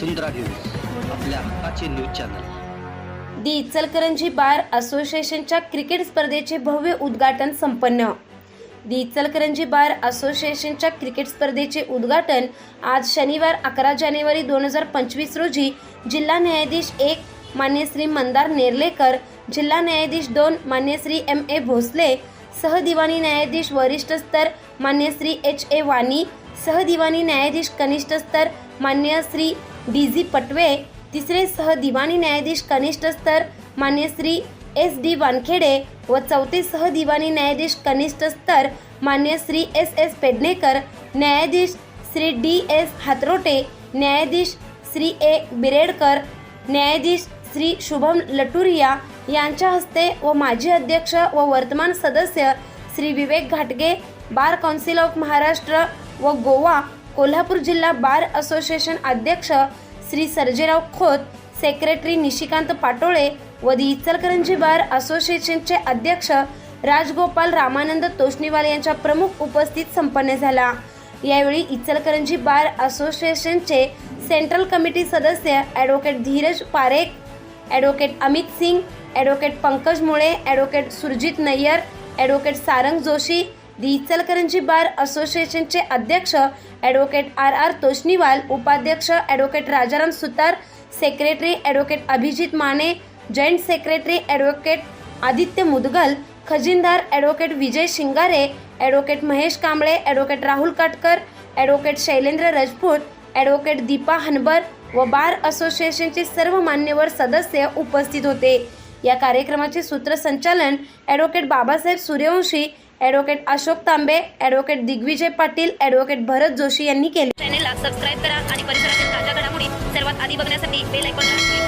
वसुंधरा news आपल्या हक्काचे news channel. The Ichalkaranji bar असोसिएशनच्या क्रिकेट स्पर्धेचे भव्य उद्घाटन संपन्न. दी इचलकरंजी बार असोसिएशनच्या क्रिकेट स्पर्धेचे उद्घाटन आज शनिवार अकरा जानेवारी दोन हजार पंचवीस रोजी जिल्हा न्यायाधीश एक मान्य श्री मंदार नेर्लेकर जिल्हा न्यायाधीश दोन मान्य श्री एम ए भोसले सहदिवाणी न्यायाधीश वरिष्ठ स्तर मान्य श्री एच ए वाणी सहदिवाणी न्यायाधीश कनिष्ठ स्तर मान्य श्री डी जी पटवे तिसरे सह दिवाणी न्यायाधीश कनिष्ठ स्तर मान्य श्री एस डी वानखेडे व चौथे सह दिवाणी न्यायाधीश कनिष्ठ स्तर मान्य श्री एस एस पेडणेकर न्यायाधीश श्री डी एस हातरोटे न्यायाधीश श्री ए बिरेडकर न्यायाधीश श्री शुभम लटुरिया यांच्या हस्ते व माजी अध्यक्ष व वर्तमान सदस्य श्री विवेक घाटगे बार काउन्सिल ऑफ महाराष्ट्र व गोवा कोल्हापूर जिल्हा बार असोसिएशन अध्यक्ष श्री सर्जेराव खोत सेक्रेटरी निशिकांत पाटोळे व दि इचलकरंजी बार असोसिएशनचे अध्यक्ष राजगोपाल रामानंद तोष्णीवाल यांच्या प्रमुख उपस्थित संपन्न झाला. यावेळी इचलकरंजी बार असोसिएशनचे सेंट्रल कमिटी सदस्य advocate Dheeraj Parekh advocate Amit Singh advocate Pankaj Mule advocate Surjit Nayyar advocate Sarang Joshi the Ichalkaranji bar असोसिएशनचे अध्यक्ष ॲडव्होकेट आर आर तोष्णीवाल उपाध्यक्ष advocate Rajaram Sutar secretary advocate Abhijit Mane joint secretary advocate Aditya Mudgal खजिनदार advocate Vijay Shingare advocate Mahesh Kamble advocate Rahul Katkar advocate Shailendra Rajput advocate Deepa Hanbar व bar असोसिएशनचे सर्व मान्यवर सदस्य उपस्थित होते. या कार्यक्रमाचे सूत्रसंचालन advocate Babasaheb Suryavanshi advocate Ashok Tambe advocate Digvijay Patil advocate Bharat Joshi यांनी केले. चॅनेलला सबस्क्राईब करा आणि परिसरातील ताज्या घडामोडी सर्वात आधी बघण्यासाठी बेल ऐकून